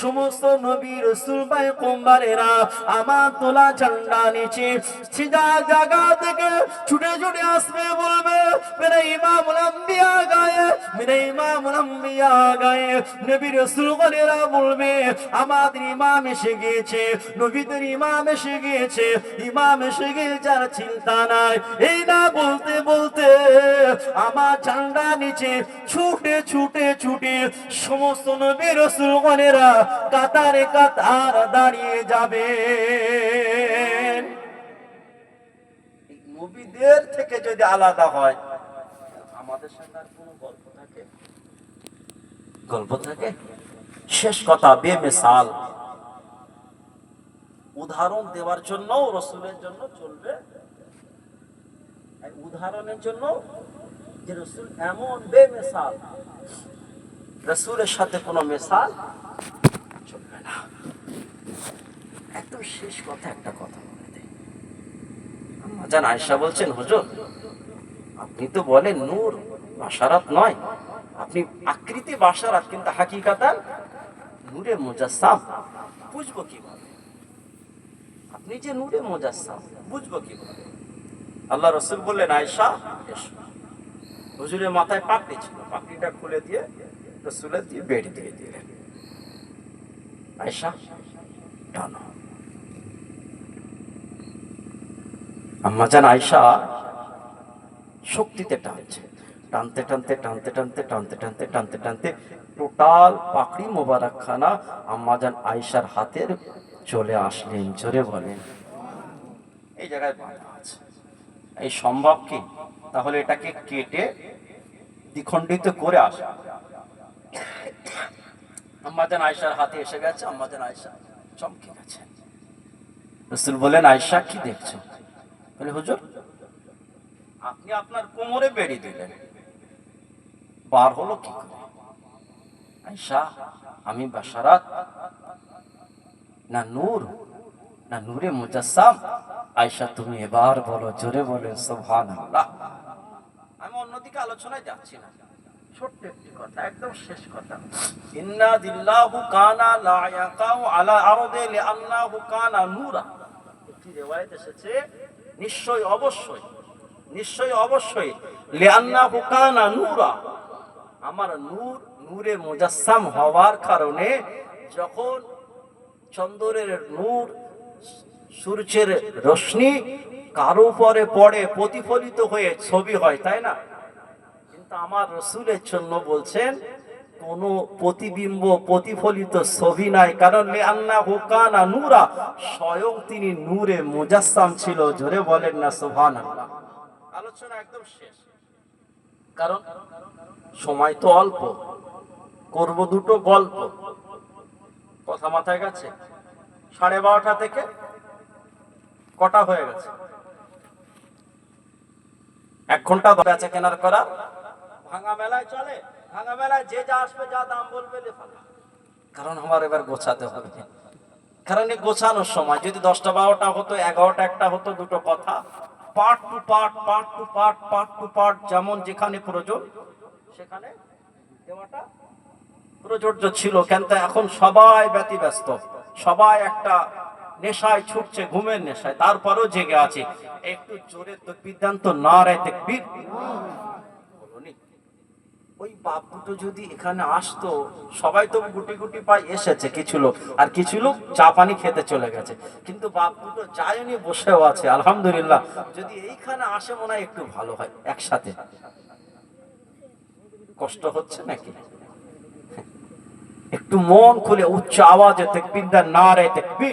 সমস্ত নবী রসুল ভাই কোম্বারেরা, আমার তোলা ঝান্ডা নিচে সিধা জায়গা থেকে ছুটে ছুটে আসবে বলবে, মেরে গায়ে মেরে গায়ে। নবী রসুল বলবে, আমাদের ইমাম এসে গিয়েছে, নবীদের ইমাম এসে গিয়েছে, ইমাম এসে গিয়েছে আর চিন্তা নাই। এই না বলতে বলতে আমার ঝান্ডা নিচে ছুটে ছুটে ছুটে সমস্ত নবী রসুলগণেরা কাতারে কাতার দাঁড়িয়ে যাবে নবীদের থেকে যদি আলাদা হয়, আমাদের সাথে আর কোনো গল্প থাকে? গল্প থাকে? শেষ কথা, বেমেসাল। উদাহরণ দেওয়ার জন্য, রসুলের জন্য চলবে। উদাহরণের জন্য যে রসুল এমন বেমেসাল, রসুলের সাথে কোনো না শেষ কথা, একটা কথা বলে দেয় আয়সা বলছেন, হুজুর, আপনি তো বলেন নূর বাসারাত নয়। আপনি আকৃতি বাসারাত কিন্তু হাকিকাতান নূরে মুজাসসাম। বুঝব কীভাবে? আপনি যে নূরে মুজাসসাম, বুঝব কীভাবে? আল্লাহ রসুল বললেন আয়সা হুজুরের মাথায় পাপড়ি ছিল পাপড়িটা খুলে দিয়ে রসুলের দিয়ে বেড়ে দিয়ে দিলেন। আয়সা টানো আম্মাজান আয়সা শক্তিতে টানছে। টানতে টানতে টানতে টানতে টানতে টানতে টানতে টানতে টোটাল পাখড়ি মোবারক খানা আম্মাজান আয়সার হাতের চলে আসলেন, জোরে বলেন। এই জায়গায় বাধা আছে। এই সম্ভব কি? তাহলে এটাকে কেটে দ্বিখণ্ডিত করে আসা। আয়সার হাতে এসে গেছে আয়সা চমকে রসুল বলেন আয়সা কি দেখছ? বলে, হুজুর, আপনি আপনার কোমরে বেড়ে দিলেন। বার হলো কি করে? আয়সা আমি বাসারাত না নূর, না নূরে মুজাসসাম। আয়সা তুমি এবার বলো, জোরে বলে সুবহানাল্লাহ। আমি অন্যদিকে আলোচনায় যাচ্ছি না। ছোট্ট একটি কথা, একদম শেষ কথা। একটি এসেছে অবশ্যই অবশ্যই আমার নূর, নূরে মুজাসসাম হওয়ার কারণে যখন চন্দ্রের নূর, সূর্যের রশ্মি কারও উপরে পড়ে, প্রতিফলিত হয়ে ছবি হয়, তাই না? আমার রসুলের জন্য বলছেন, কোন প্রতিবিম্ব, প্রতিফলিত ছবি নাই। কারণ নূরা, স্বয়ং তিনি নূরে মুজাসসাম ছিল। জোরে বলেন না সোভান আলোচনা একদম শেষ। কারণ সময় তো অল্প। করব দুটো গল্প। কথা মাথায় গেছে? সাড়ে বারোটা থেকে কটা হয়ে গেছে? এক ঘণ্টা বেচা কেনার করা ভাঙা মেলায় চলে, ভাঙা মেলায় যে যা আসবে যা দাম বলবে কারণ আমার এবার গোছাতে হবে। কারণ এই গোছানোর সময় যদি দশটা বারোটা হতো, এগারোটা একটা হতো, দুটো কথা। Part two part part two part part two part যেমন যেখানে প্রয়োজন সেখানে দেওয়াটা প্রযোজ্য ছিল। কিন্তু এখন সবাই ব্যতিব্যস্ত, সবাই একটা নেশায় ছুটছে, ঘুমের নেশায়। তারপরেও জেগে আছে। একটু জোরে তো না রে তকবির। বলুনি। ওই বাপ দুটো যদি এখানে আসতো সবাই তো গুটি গুটি পাই এসেছে কিছু লোক। আর কিছু লোক চা পানি খেতে চলে গেছে। কিন্তু বাপ দুটো যায়নি বসেও আছে আলহামদুলিল্লাহ। যদি এইখানে আসে মনে হয় একটু ভালো হয় একসাথে। কষ্ট হচ্ছে নাকি? একটু মন খুলে উচ্চ আওয়াজে দেন না রে ভাই,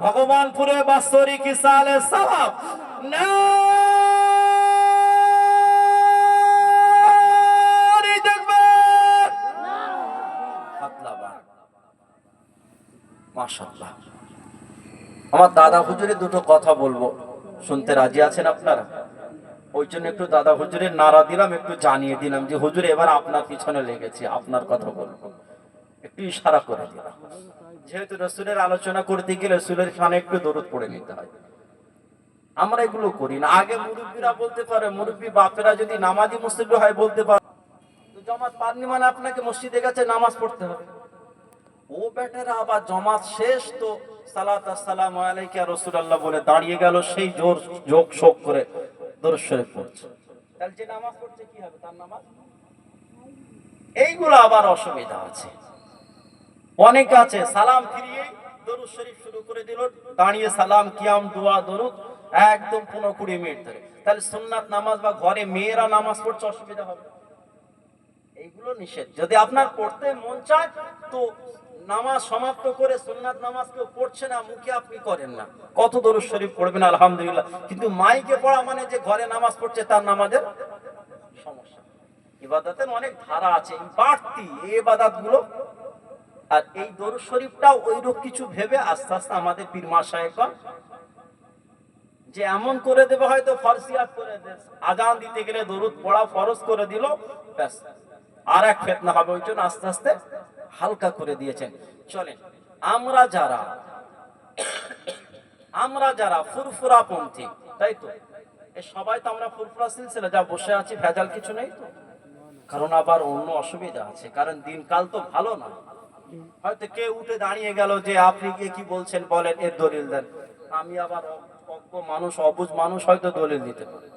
ভগবানপুরের বাস্তরিক ইসালে দেখবেন আমার দাদা হুজুরের দুটো কথা বলব। শুনতে রাজি আছেন আপনারা? ওই জন্য একটু দাদা হুজুরের নাড়া দিলাম, একটু জানিয়ে দিলাম যে, হুজুর, এবার আপনার পিছনে লেগেছি, আপনার কথা বলব। একটু ইশারা করে দিলাম। যেহেতু রসুলের আলোচনা করতে গেলে রসুলের খানে একটু দরদ পড়ে নিতে হয়। আমরা এগুলো করি না। আগে মুরব্বীরা বলতে পারে, মুরব্বী বাপেরা যদি নামাজি মুসলিম হয় বলতে পারে জমাত পাননি মানে আপনাকে মসজিদে গেছে, নামাজ পড়তে হবে। ও বেটারা আবার জমাত শেষ তো সালাত আসসালামু আলাইকা বলে দাঁড়িয়ে গেল, সেই জোর যোগ শোক করে পড়ছে। তাহলে যে নামাজ পড়ছে কি হবে? তার নামাজ? এইগুলো আবার অসুবিধা আছে। অনেক আছে, সালাম ফিরিয়ে দরুদ শরীফ শুরু করে দিল, দাঁড়িয়ে সালাম, কিয়াম, দোয়া, দরুদ, একদম পনেরো কুড়ি মিনিট ধরে। তাহলে সুন্নাত নামাজ বা ঘরে মেয়েরা নামাজ পড়ছে অসুবিধা হবে এইগুলো নিষেধ। যদি আপনার পড়তে মন চায়, তো নামাজ সমাপ্ত করে সুন্নাত নামাজ কেউ পড়ছে না, মুখে আপনি করেন না। কত দরুদ শরীফ পড়বেন, আলহামদুলিল্লাহ। কিন্তু মাইকে পড়া মানে যে ঘরে নামাজ পড়ছে, তার নামাজের সমস্যা। ইবাদতের অনেক ধারা আছে, এই বাড়তি এই ইবাদতগুলো আর এই দরুদ শরীফটাও ওইরূপ কিছু ভেবে আস্তে আস্তে আমাদের পীর মা সাহেবগণ যে এমন করে দেবে, হয়তো ফরসিয়াত করে দে আজান দিতে গেলে দরুদ পড়া ফরজ করে দিল, ব্যাস। আর এক ফেতনা হবে ওই জন্য আস্তে আস্তে হালকা করে দিয়েছেন। চলেন, আমরা যারা আমরা যারা ফুরফুরা পন্থী তাই তো? সবাই তো আমরা ফুরফুরা সিলসিলা, যা বসে আছি, ভেজাল কিছু নেই তো? কারণ আবার অন্য অসুবিধা আছে, কারণ দিনকাল তো ভালো না। হয়তো কেউ উঠে দাঁড়িয়ে গেল যে আপনি গিয়ে কি বলছেন বলেন, এর দলিল দেন। আমি আবার অজ্ঞ মানুষ, অবুজ মানুষ হয়তো দলিল দিতে পারে।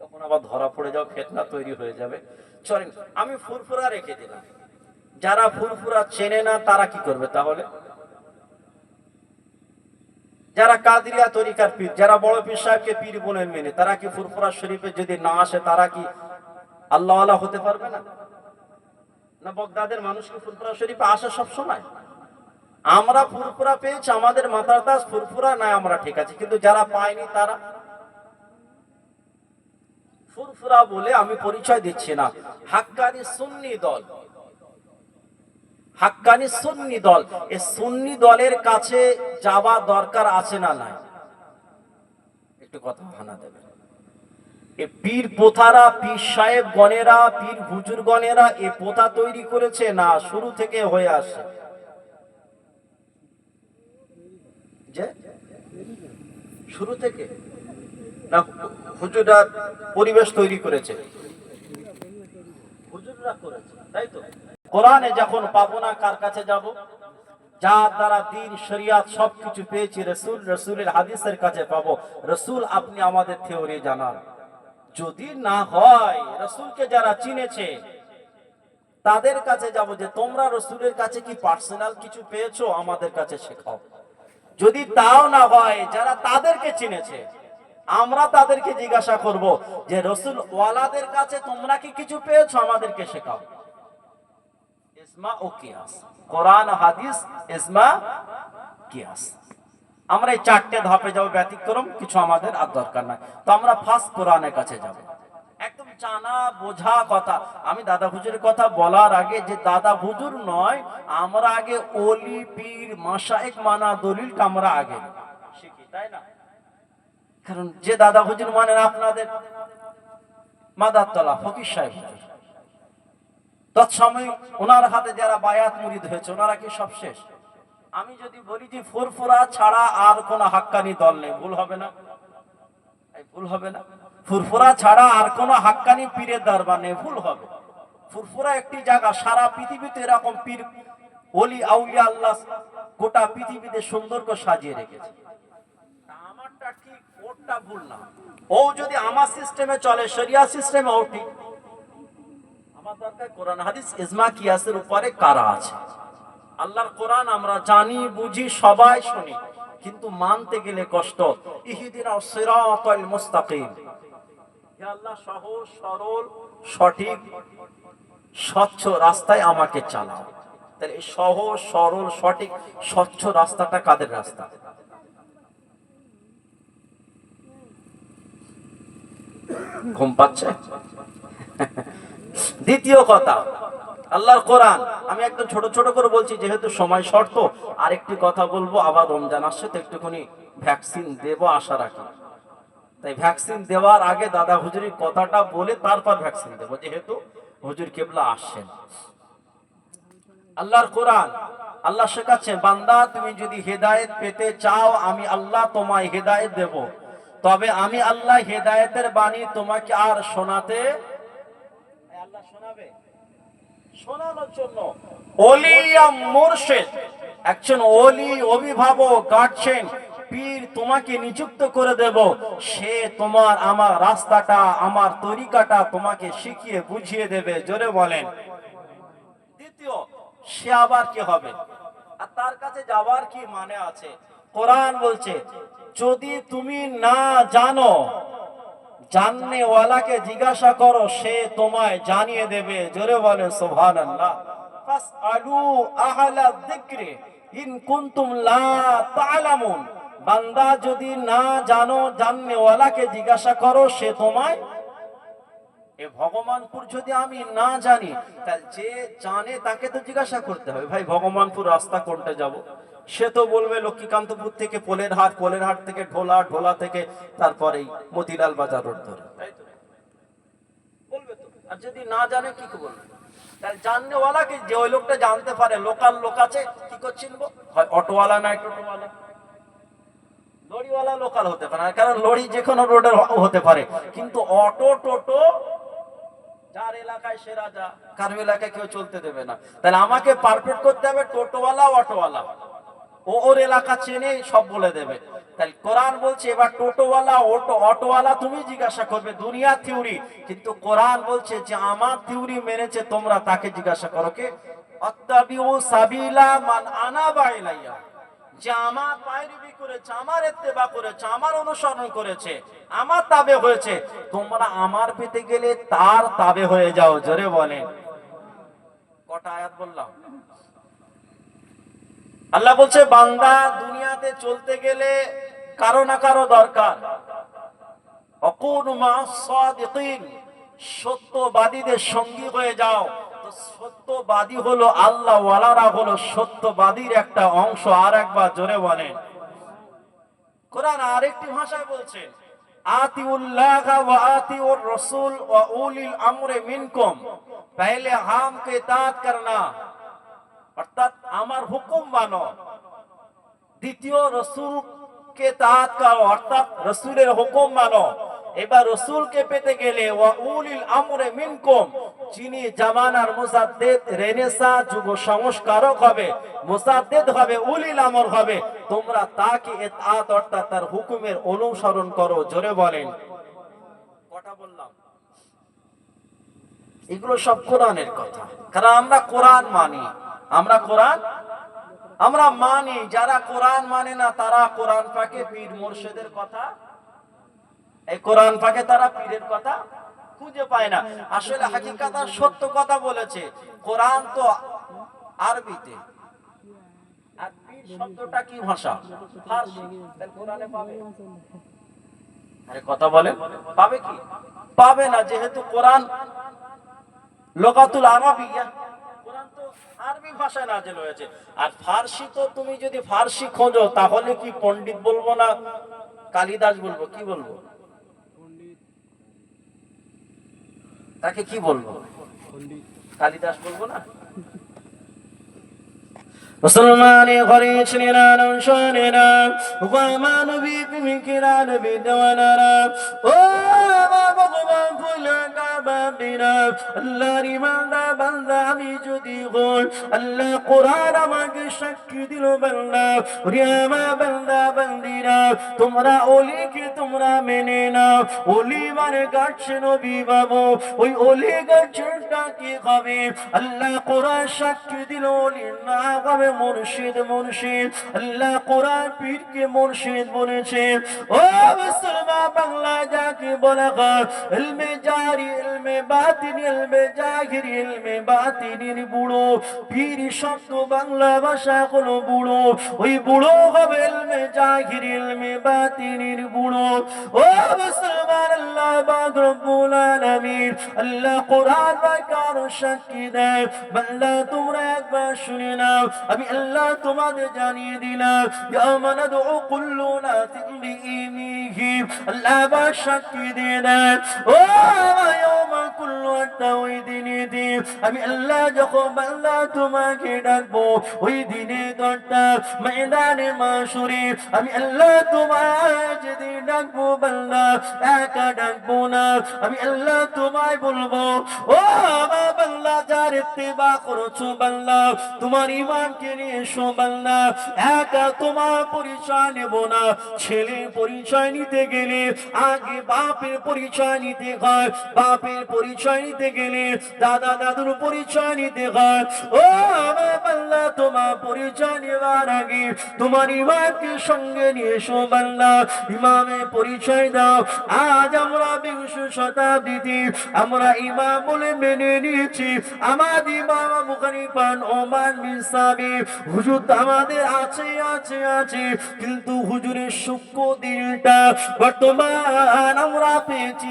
তখন আবার ধরা পড়ে যাও ফেতনা তৈরি হয়ে যাবে। চলেন আমি ফুরফুরা রেখে দিলাম। যারা ফুরফুরা চেনে না, তারা কি করবে তাহলে? যারা কাদিরিয়া তরিকার পীর, যারা বড় পীর সাহেবকে পীর বলে মেনে, তারা কি ফুরফুরা শরীফে যদি না আসে, তারা কি আল্লাহ হতে পারবে না? না বগদাদের মানুষ কি ফুরফুরা শরীফে আসে সব সময়? আমরা ফুরফুরা পেয়েছি, আমাদের মাথার তাস ফুরফুরা না আমরা ঠিক আছে। কিন্তু যারা পায়নি তারা? ফুরফুরা বলে আমি পরিচয় দিচ্ছি না। হাক্কানি সুন্নি দল। হাক্কানি সুন্নি দল। এই সুন্নি দলের কাছে যাওয়া দরকার আছে না নাই? একটু কথা হানা দেবেন। এ পীর পোথারা, পীর সাহেব গণেরা, পীর হুজুর গণেরা এ পোথা তৈরি করেছে না শুরু থেকে হয়ে আসে? শুরু থেকে? না হুজুররা পরিবেশ তৈরি করেছে, তাই তো? কোরআনে যখন পাবো না কার কাছে যাব? যার দ্বারা দিন, শরিয়াত সবকিছু পেয়েছি, রসুল, রসুলের হাদিসের কাছে পাবো। রসুল আপনি আমাদের থিওরি জানান। যদি না হয়, রসুলকে যারা চিনেছে, তাদের কাছে যাব যে, তোমরা রসুলের কাছে কি পার্সোনাল কিছু পেয়েছ? আমাদের কাছে শেখাও। যদি তাও না হয়, যারা তাদেরকে চিনেছে, আমরা তাদেরকে জিজ্ঞাসা করব যে, রসুল, ওয়ালাদের কাছে তোমরা কি কিছু পেয়েছ? আমাদেরকে শেখাও। ইসমা ও কিয়াস। কোরআন, হাদিস, ইসমা, কিয়াস। আমরা এই চারটে ধাপে যাব, ব্যতিক্রম, কিছু আমাদের আর দরকার নাই। তো আমরা ফার্স্ট কোরআনের কাছে যাব। একদম জানা, বোঝা কথা। আমি দাদা হুজুরের কথা বলার আগে যে দাদা হুজুর নয়, আমরা আগে ওলি, পীর মাসায়েক মানা দলিলটা আমরা আগে শিখি, তাই না? কারণ যে দাদা হুজুর মানেন আপনাদের। মাদারতলা ফকির সাহেব তৎসময় ওনার হাতে যারা বায়াত মুরিদ হয়েছে, ওনারা কি সব শেষ? আমি যদি বলি যে ফুরফুরা ছাড়া আর কোন হাক্কানি দল নেই, ভুল হবে না। ভুল হবে না। ফুরফুরা ছাড়া আর কোন হাক্কানি পীরের দরবার নেই, ভুল হবে। ফুরফুরা একটি জায়গা, সারা পৃথিবীতে এরকম পীর অলি আউলিয়া, আল্লাহ গোটা পৃথিবীতে সুন্দর করে সাজিয়ে রেখেছে। আমারটা ঠিক ভুল না? ও যদি আমার সিস্টেমে চলে, শরিয়া সিস্টেমে ও ঠিক। আমার দরকার কোরআন, হাদিস, ইজমা, কিয়াসের উপরে কারা আছে? আল্লাহর কোরআন আমরা জানি, বুঝি, সবাই শুনি, কিন্তু মানতে গেলে কষ্ট। ইহিদিনা মুস্তাকিম। সহজ, সরল, সঠিক, স্বচ্ছ রাস্তাটা কাদের রাস্তা? ঘুম পাচ্ছে? দ্বিতীয় কথা আল্লাহর কোরআন। আমি একদম ছোট ছোট করে বলছি, যেহেতু সময় শর্ত, আরেকটি কথা বলব আবার রমজান আসছে, তো একটুখানি ভ্যাকসিন দেব আশা রাখি। তাই ভ্যাকসিন দেওয়ার আগে দাদা হুজুরির কথাটা বলে তারপর ভ্যাকসিন দেব, যেহেতু হুজুর কেবলা আসছেন। আল্লাহর কোরআন, আল্লাহ শেখাচ্ছে বান্দা, তুমি যদি হেদায়েত পেতে চাও, আমি আল্লাহ তোমায় হেদায়েত দেব। তবে আমি আল্লাহ হেদায়েতের বাণী তোমাকে আর শোনাতে আল্লাহ শোনাবে? একজন ওলি অভিভাবক গার্ডছেন পীর তোমাকে নিযুক্ত করে দেব, সে তোমার আমার রাস্তাটা, আমার তরিকাটা তোমাকে শিখিয়ে বুঝিয়ে দেবে, জোরে বলেন। দ্বিতীয়, সে আবার কি হবে? আর তার কাছে যাওয়ার কি মানে আছে? কোরআন বলছে, যদি তুমি না জানো জাননে ওয়ালাকে জিজ্ঞাসা করো, সে তোমায় জানিয়ে দেবে। জোরে বলে সোভান বান্দা যদি না জানো জাননে ওয়ালাকে জিজ্ঞাসা করো, সে তোমায়, এ ভগবানপুর যদি আমি না জানি, তাহলে যে জানে তাকে তো জিজ্ঞাসা করতে হবে। ভাই, ভগবানপুর রাস্তা কোনটা যাব? সে তো বলবে লক্ষ্মীকান্তপুর থেকে পোলের হাট পোলের হাট থেকে ঢোলা ঢোলা থেকে তারপরেই মতিলাল বাজার রোড ধরে। হতে পারে কারণ লরি হতে পারে। কিন্তু অটো টোটো, যার এলাকায় সে রাজা, কারও এলাকায় কেউ চলতে দেবে না। তাহলে আমাকে পারফেক্ট করতে হবে টোটোওয়ালা, অটোওয়ালা। ওর এলাকা চেনে সব বলে দেবে। তাহলে কোরআন বলছে, এবার টোটোওয়ালা, অটো, অটোওয়ালা তুমি জিজ্ঞাসা করবে দুনিয়া থিওরি। কিন্তু কোরআন বলছে যে, আমার থিওরি মেনেছে তোমরা, তাকে জিজ্ঞাসা করো কে? যে আমার করেছে, আমার ইত্তেবা করেছে, আমার অনুসরণ করেছে, আমার হয়েছে, তোমরা আমার পেতে গেলে তার হয়ে যাও, জোরে কটা আয়াত বললাম? আল্লাহ বলছে, বান্দা দুনিয়াতে চলতে গেলে কারও না কারও দরকার। সত্যবাদীদের সঙ্গী হয়ে যাও। সত্যবাদী হলো আল্লাহ, ওয়ালারা হলো সত্যবাদীর একটা অংশ। আর একবার জোরে বলেন। কোরআন আরেকটি ভাষায় বলছেন আতিউল্লাহ রাসূল ওয়া উলিল আমরে মিনকুম। পহলে হাম কে ইতাত করনা অর্থাৎ আমার হুকুম মানো। দ্বিতীয় রসুলকে তাহাত করো অর্থাৎ রসুলের হুকুম মানো। এবার রসুলকে পেতে গেলে জামানার মুসাদ্দেদ, রেনেসা যুগ সংস্কারক হবে, মুসাদ্দেদ হবে, উলিল আমর হবে। তোমরা তাকে অর্থাৎ তার হুকুমের অনুসরণ করো, জোরে বলেন। বললাম। এগুলো সব কোরআনের কথা। কারণ আমরা কোরআন মানি। আমরা কোরআন, আমরা মানি, যারা কোরআন মানে না, তারা কোরআন পাকে পীর মুর্শিদের কথা। এই কোরআন পাকে তারা পীরের কথা খুঁজে পায় না। আসলে হাকিকাতার সত্য কথা বলেছে, কোরআন তো আরবিতে। শব্দটা কি ভাষা? কথা বলে পাবে কি? পাবে না, যেহেতু কোরআন লোকাতুল আরবিয়া। আরবি ভাষায় নাজেল হয়েছে। আর ফার্সি তো তুমি যদি ফার্সি খোঁজো, তাহলে কি পণ্ডিত বলব না কালিদাস বলব? কি বলব? তাকে কি বলব? কালিদাস বলব না? মুসলমানে ঘরে বিপি মিকিরান বিদ্যমানারা ও আল্লাহর ইমানদার বান্দা আমি যদি হই আল্লাহ কোরআন আমাকে সাক্ষী দিল বান্দা ওরে বান্দা বান্দিরা তোমরা অলিকে তোমরা মেনে নাও অলি মানে গাছে নবী বাবু ওই অলি গাছটা কি হবে আল্লাহ কোরআন সাক্ষী দিল অলি না হবে মুর্শিদ মুর্শিদ। আল্লাহ কোরআন পীরকে মুর্শিদ বলেছে। ও মুসলমান বাংলা যাকে বলা হয় ইলমে জারি, ইলমে বাতিন, ইলমে জাহির, ইলমে বাতিনের বুড়ো। পীর শব্দ বাংলা ভাষা হলো বুড়ো। ওই বুড়ো হবে ইলমে জাহির, ইলমে বাতিনের বুড়ো। ও মুসলমান, আল্লাহ পাক রব্বুল আলামিন, আল্লাহ কোরআন বাকার সাক্ষী দেয়। বান্দা, তোমরা একবার শুনে নাও। আমি আল্লাহ তোমাদের জানিয়ে দিলাম ইয়া মানাদু কুল্লু নাতিন আল্লাহ বা সাক্ষী দিয়ে দেয়। ও আমি আল্লাহ ওই আল্লাহ তোমায় আমি বলব, ও আমার বান্দা, যার করছ বান্দা, তোমার ইমানকে নিয়ে এসো বান্দা, একা তোমার পরিচয় নেব না ছেলে পরিচয় নিতে গেলে আগে বাপের পরিচয় নিতে হয়, বাপের পরিচয় নিতে গেলে দাদা দাদুর পরিচয় নিতে হয়। ও, আমার বান্দা তোমার পরিচয় নেওয়ার আগে তোমার ইমামকে সঙ্গে নিয়ে এসো বান্দা ইমামে পরিচয় দাও। আজ আমরা বিংশ শতাব্দীতে আমরা ইমাম বলে মেনে নিয়েছি। আমাদের ইমাম আবু হানিফান ওমান বিন সাবি, হুজুর আমাদের আছে আছে আছে। কিন্তু হুজুরের সূক্ষ্ম দিলটা বর্তমান আমরা পেয়েছি।